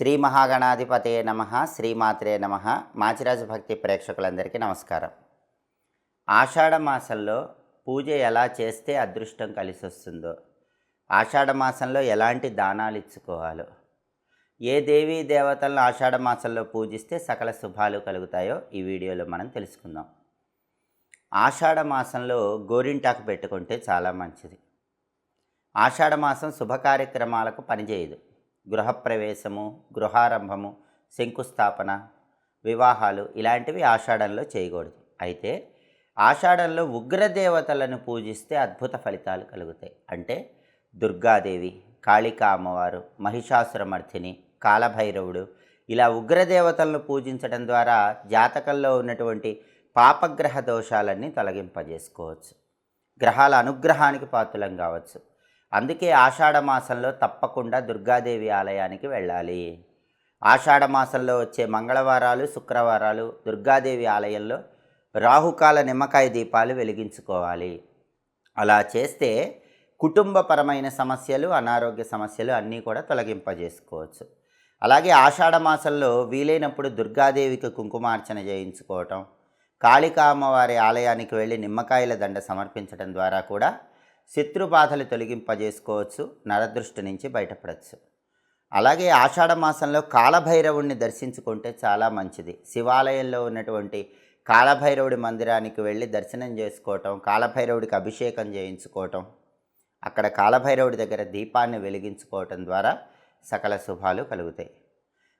శ్రీ మహాగణాధిపతే నమ శ్రీమాత్రే నమ. మాచిరాజు భక్తి ప్రేక్షకులందరికీ నమస్కారం. ఆషాఢ మాసంలో పూజ ఎలా చేస్తే అదృష్టం కలిసి వస్తుందో ఆషాఢ మాసంలో ఎలాంటి దానాలు ఇచ్చుకోవాలో ఏ దేవీ దేవతలను ఆషాఢ మాసంలో పూజిస్తే సకల శుభాలు కలుగుతాయో ఈ వీడియోలో మనం తెలుసుకుందాం. ఆషాఢ మాసంలో గోరింటాకు పెట్టుకుంటే చాలా మంచిది. ఆషాఢ మాసం శుభ కార్యక్రమాలకు పనిచేయదు. గృహప్రవేశము గృహారంభము శంకుస్థాపన వివాహాలు ఇలాంటివి ఆషాఢంలో చేయకూడదు. అయితే ఆషాఢంలో ఉగ్రదేవతలను పూజిస్తే అద్భుత ఫలితాలు కలుగుతాయి. అంటే దుర్గాదేవి కాళికా అమ్మవారు మహిషాసురమర్థిని కాలభైరవుడు ఇలా ఉగ్రదేవతలను పూజించడం ద్వారా జాతకంలో ఉన్నటువంటి పాపగ్రహ దోషాలన్నీ తొలగింపజేసుకోవచ్చు. గ్రహాల అనుగ్రహానికి పాతులం కావచ్చు. అందుకే ఆషాఢ మాసంలో తప్పకుండా దుర్గాదేవి ఆలయానికి వెళ్ళాలి. ఆషాఢ మాసంలో వచ్చే మంగళవారాలు శుక్రవారాలు దుర్గాదేవి ఆలయంలో రాహుకాల నిమ్మకాయ దీపాలు వెలిగించుకోవాలి. అలా చేస్తే కుటుంబపరమైన సమస్యలు అనారోగ్య సమస్యలు అన్నీ కూడా తొలగింపజేసుకోవచ్చు. అలాగే ఆషాఢ మాసంలో వీలైనప్పుడు దుర్గాదేవికి కుంకుమార్చన చేయించుకోవటం కాళికా అమ్మవారి ఆలయానికి వెళ్ళి నిమ్మకాయల దండ సమర్పించడం ద్వారా కూడా శత్రుబాధలు తొలగింపజేసుకోవచ్చు నరదృష్టి నుంచి బయటపడవచ్చు అలాగే ఆషాఢ మాసంలో కాలభైరవుడిని దర్శించుకుంటే చాలా మంచిది. శివాలయంలో ఉన్నటువంటి కాలభైరవుడి మందిరానికి వెళ్ళి దర్శనం చేసుకోవటం కాలభైరవుడికి అభిషేకం చేయించుకోవటం అక్కడ కాలభైరవుడి దగ్గర దీపాన్ని వెలిగించుకోవటం ద్వారా సకల శుభాలు కలుగుతాయి.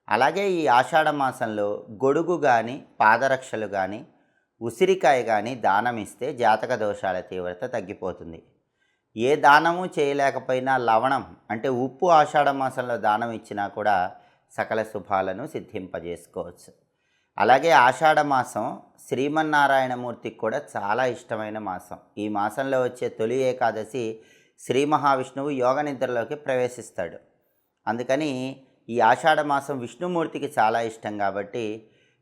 అలాగే ఈ ఆషాఢ మాసంలో గొడుగు కానీ పాదరక్షలు కానీ ఉసిరికాయ కానీ దానం ఇస్తే జాతక దోషాల తీవ్రత తగ్గిపోతుంది. ఏ దానము చేయలేకపోయినా లవణం అంటే ఉప్పు ఆషాఢ మాసంలో దానం ఇచ్చినా కూడా సకల శుభాలను సిద్ధింపజేసుకోవచ్చు. అలాగే ఆషాఢ మాసం శ్రీమన్నారాయణమూర్తికి కూడా చాలా ఇష్టమైన మాసం. ఈ మాసంలో వచ్చే తొలి ఏకాదశి శ్రీ మహావిష్ణువు యోగ నిద్రలోకి ప్రవేశిస్తాడు. అందుకని ఈ ఆషాఢ మాసం విష్ణుమూర్తికి చాలా ఇష్టం కాబట్టి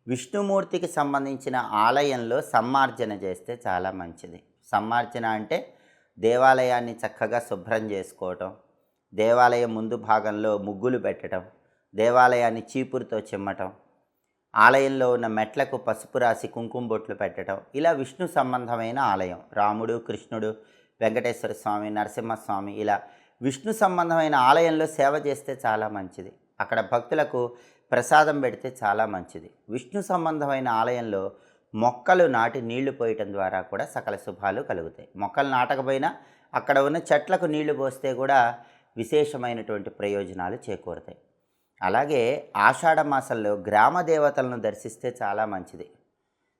విష్ణుమూర్తికి సంబంధించిన ఆలయంలో సమ్మార్జన చేస్తే చాలా మంచిది. సమ్మార్జన అంటే దేవాలయాన్ని చక్కగా శుభ్రం చేసుకోవటం దేవాలయం ముందు భాగంలో ముగ్గులు పెట్టడం దేవాలయాన్ని చీపురుతో చిమ్మటం ఆలయంలో ఉన్న మెట్లకు పసుపు రాసి కుంకుమ బొట్లు పెట్టడం ఇలా విష్ణు సంబంధమైన ఆలయం రాముడు కృష్ణుడు వెంకటేశ్వర స్వామి నరసింహస్వామి ఇలా విష్ణు సంబంధమైన ఆలయంలో సేవ చేస్తే చాలా మంచిది. అక్కడ భక్తులకు ప్రసాదం పెడితే చాలా మంచిది. విష్ణు సంబంధమైన ఆలయంలో మొక్కలు నాటి నీళ్ళు పోయటం ద్వారా కూడా సకల శుభాలు కలుగుతాయి. మొక్కలు నాటకపోయినా అక్కడ ఉన్న చెట్లకు నీళ్ళు పోస్తే కూడా విశేషమైనటువంటి ప్రయోజనాలు చేకూరుతాయి. అలాగే ఆషాఢ మాసంలో గ్రామ దేవతలను దర్శిస్తే చాలా మంచిది.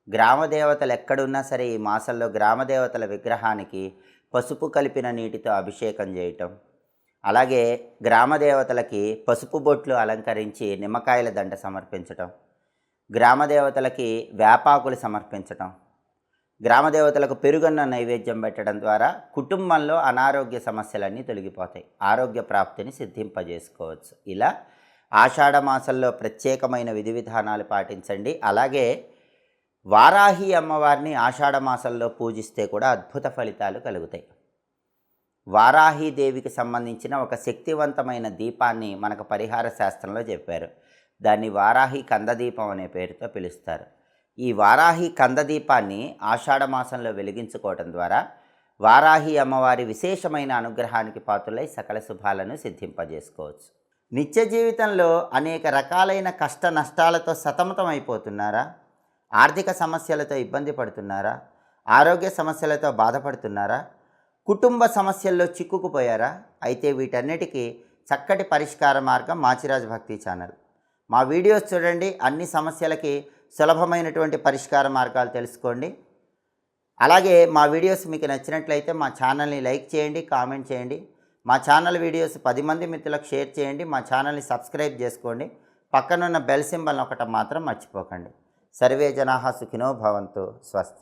గ్రామ దేవతలు ఎక్కడున్నా సరే ఈ మాసంలో గ్రామ దేవతల విగ్రహానికి పసుపు కలిపిన నీటితో అభిషేకం చేయటం అలాగే గ్రామ దేవతలకి పసుపు బొట్లు అలంకరించి నిమ్మకాయల దండ సమర్పించటం గ్రామ దేవతలకి వేపాకులు సమర్పించటం. గ్రామ దేవతలకు పెరుగన్న నైవేద్యం పెట్టడం ద్వారా కుటుంబంలో అనారోగ్య సమస్యలన్నీ తొలగిపోతాయి. ఆరోగ్య ప్రాప్తిని సిద్ధింపజేసుకోవచ్చు. ఇలా ఆషాఢ మాసంలో ప్రత్యేకమైన విధి విధానాలు పాటించండి. అలాగే వారాహి అమ్మవారిని ఆషాఢ మాసంలో పూజిస్తే కూడా అద్భుత ఫలితాలు కలుగుతాయి. వారాహీదేవికి సంబంధించిన ఒక శక్తివంతమైన దీపాన్ని మనకు పరిహార శాస్త్రంలో చెప్పారు. దాన్ని వారాహి కందదీపం అనే పేరుతో పిలుస్తారు. ఈ వారాహి కందదీపాన్ని ఆషాఢమాసంలో వెలిగించుకోవటం ద్వారా వారాహి అమ్మవారి విశేషమైన అనుగ్రహానికి పాత్రలై సకల శుభాలను సిద్ధింపజేసుకోవచ్చు. నిత్య జీవితంలో అనేక రకాలైన కష్ట నష్టాలతో సతమతమైపోతున్నారా? ఆర్థిక సమస్యలతో ఇబ్బంది పడుతున్నారా? ఆరోగ్య సమస్యలతో బాధపడుతున్నారా? కుటుంబ సమస్యల్లో చిక్కుకుపోయారా? అయితే వీటన్నిటికీ చక్కటి పరిష్కార మార్గం మాచిరాజ్ భక్తి ఛానల్. మా వీడియోస్ చూడండి. అన్ని సమస్యలకి సులభమైనటువంటి పరిష్కార మార్గాలు తెలుసుకోండి. అలాగే మా వీడియోస్ మీకు నచ్చినట్లయితే మా ఛానల్ని లైక్ చేయండి కామెంట్ చేయండి. మా ఛానల్ వీడియోస్ పది మంది మిత్రులకు షేర్ చేయండి. మా ఛానల్ని సబ్స్క్రైబ్ చేసుకోండి. పక్కనున్న బెల్ సింబల్ ఒకటి మాత్రం మర్చిపోకండి. సర్వే జనాహ సుఖినో భవంతు. స్వస్తి.